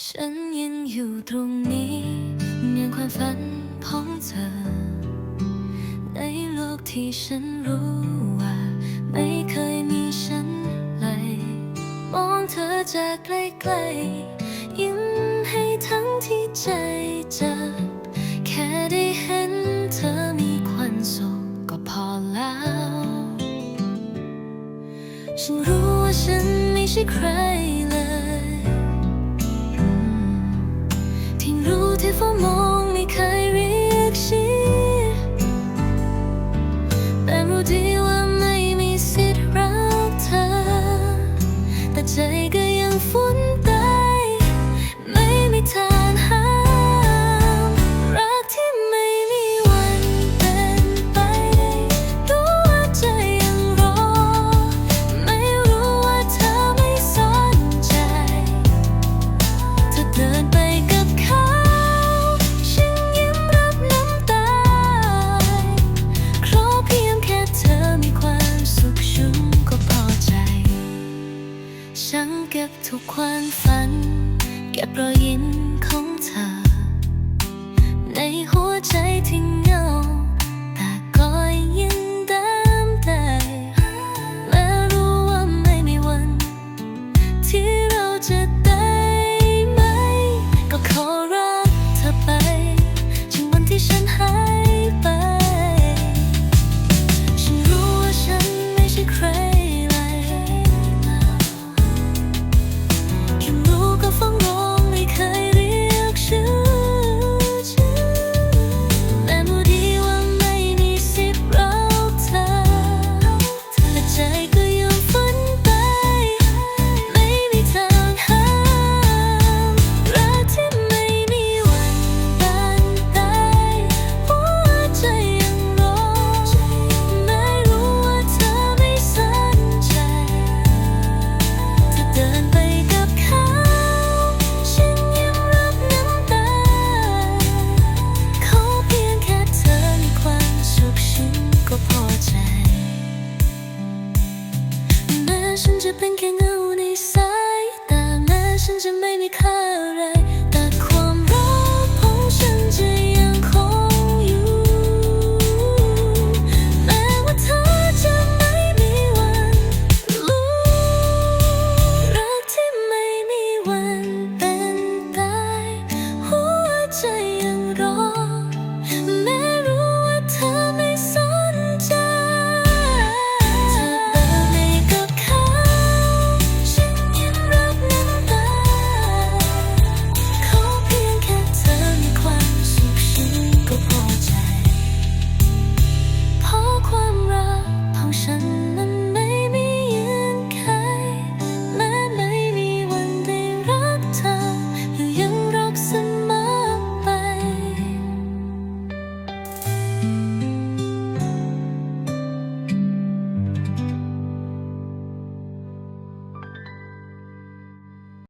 ฉันยังอยู่ตรงนี้ยังความฝันของเธอ ในโลกที่ฉันรู้ว่า ไม่เคยมีฉันเลย มองเธอจากไกลๆ ยิ้มให้ทั้งที่ใจเจ็บแค่ได้เห็นเธอมีความสุขก็พอแล้ว ฉันรู้ว่าฉันไม่ใช่ใครเลย เฝ้ามองไม่เคยเรียกชื่อแต่รู้ดี ฉันเก็บทุกความฝัน เก็บรอยยิ้มของเธอ เป็นแค่เงาในสายตาแม้ฉันจะไม่มีค่าอะไร